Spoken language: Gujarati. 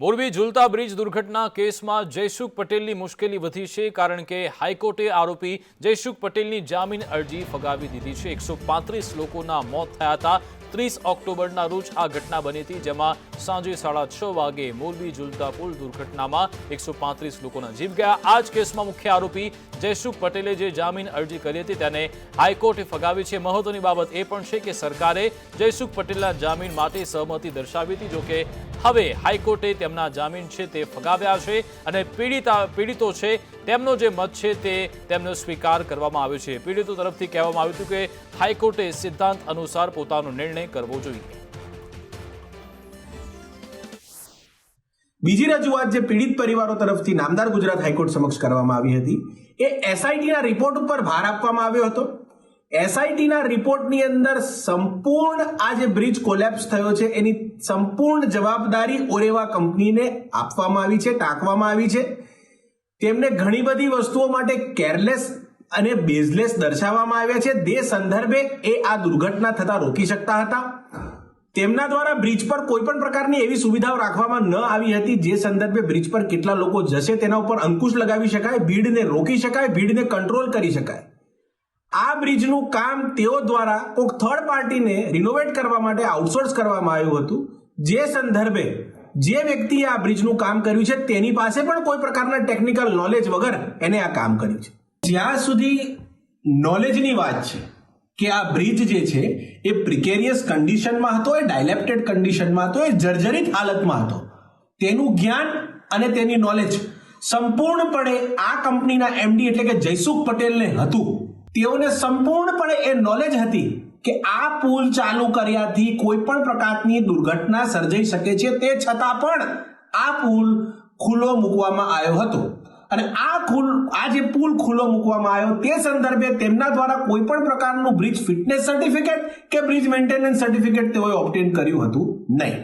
મોરબી ઝુલતા બ્રિજ દુર્ઘટના કેસમાં જયસુખ પટેલની મુશ્કેલી વધી છે કારણ કે હાઈકોર્ટે આરોપી જયસુખ પટેલની જામીન અરજી ફગાવી દીધી છે. એકસો લોકોના મોત થયા હતા. ત્રીસ ઓક્ટોબરના રોજ આ ઘટના બની હતી, જેમાં સાંજે સાડા છ વાગે મોરબી ઝુલતા પુલ દુર્ઘટનામાં એકસો પાંત્રીસ લોકોના જીવ ગયા. આ જ કેસમાં મુખ્ય આરોપી જયસુખ પટેલે જે જામીન અરજી કરી હતી તેને હાઈકોર્ટે ફગાવી છે. મહત્વની બાબત એ પણ છે કે સરકારે જયસુખ પટેલના જામીન માટે સહમતિ દર્શાવી હતી, જોકે હવે હાઈકોર્ટે તેમના જામીન છે તે ફગાવ્યા છે અને પીડિતા પીડિતો છે તેમનો જે મત છે તે તેમનો સ્વીકાર કરવામાં આવ્યો છે. પીડિતો તરફથી કહેવામાં આવ્યું હતું કે હાઈકોર્ટે સિદ્ધાંત અનુસાર પોતાનો નિર્ણય કરવો જોઈએ. બીજી રજૂઆત જે પીડિત પરિવારો તરફથી નામદાર ગુજરાત હાઈકોર્ટ સમક્ષ કરવામાં આવી હતી, એ એસઆઈટીના રિપોર્ટ ઉપર ભાર આપવામાં આવ્યો હતો. એસઆઈટીના રિપોર્ટની અંદર સંપૂર્ણ આ જે બ્રિજ કોલેપ્સ થયો છે, એની સંપૂર્ણ જવાબદારી ઓરેવા કંપનીને આપવામાં આવી છે, ટાંકવામાં આવી છે. તેમને ઘણી બધી વસ્તુઓ માટે કેરલેસ અને બેઝલેસ દર્શાવવામાં આવ્યા છે. તે સંદર્ભે એ આ દુર્ઘટના થતા રોકી શકતા હતા. તેમના દ્વારા બ્રિજ પર કોઈ પણ પ્રકારની એવી સુવિધાઓ રાખવામાં ન આવી હતી, જે સંદર્ભે બ્રિજ પર કેટલા લોકો જશે તેના ઉપર અંકુશ લગાવી શકાય, ભીડને રોકી શકાય, ભીડને કંટ્રોલ કરી શકાય. આ બ્રિજનું કામ તેઓ દ્વારા કોઈક થર્ડ પાર્ટીને રિનોવેટ કરવા માટે આઉટસોર્સ કરવામાં આવ્યું હતું. જે સંદર્ભે જે વ્યક્તિએ આ બ્રિજનું કામ કર્યું છે, તેની પાસે પણ કોઈ પ્રકારના ટેકનિકલ નોલેજ વગર એને આ કામ કર્યું છે. જ્યાં સુધી નોલેજની વાત છે કે આ બ્રિજ જે છે, એ પ્રિકેરિયસ કન્ડિશનમાં હતો, એ ડાયલેપ્ટેડ કન્ડિશનમાં હતો, એ જર્જરિત હાલતમાં હતો. તેનું જ્ઞાન અને તેની નોલેજ સંપૂર્ણપણે આ કંપનીના એમડી એટલે કે જયસુખ પટેલને હતું. તેઓને સંપૂર્ણપણે એ નોલેજ હતી કે આ પુલ ચાલુ કર્યાથી કોઈ પણ પ્રકારની દુર્ઘટના સર્જાઈ શકે છે તે છતાં પણ આ પુલ ખુલ્લો મૂકવામાં આવ્યો હતો. અને આ ખુલ, આ જે પુલ ખુલ્લો મૂકવામાં આવ્યો તે સંદર્ભે તેમના દ્વારા કોઈ પણ પ્રકારનું બ્રિજ ફિટનેસ સર્ટિફિકેટ કે બ્રિજ મેન્ટેનન્સ સર્ટિફિકેટ તેઓએ ઓપ્ટેન કર્યું હતું નહીં.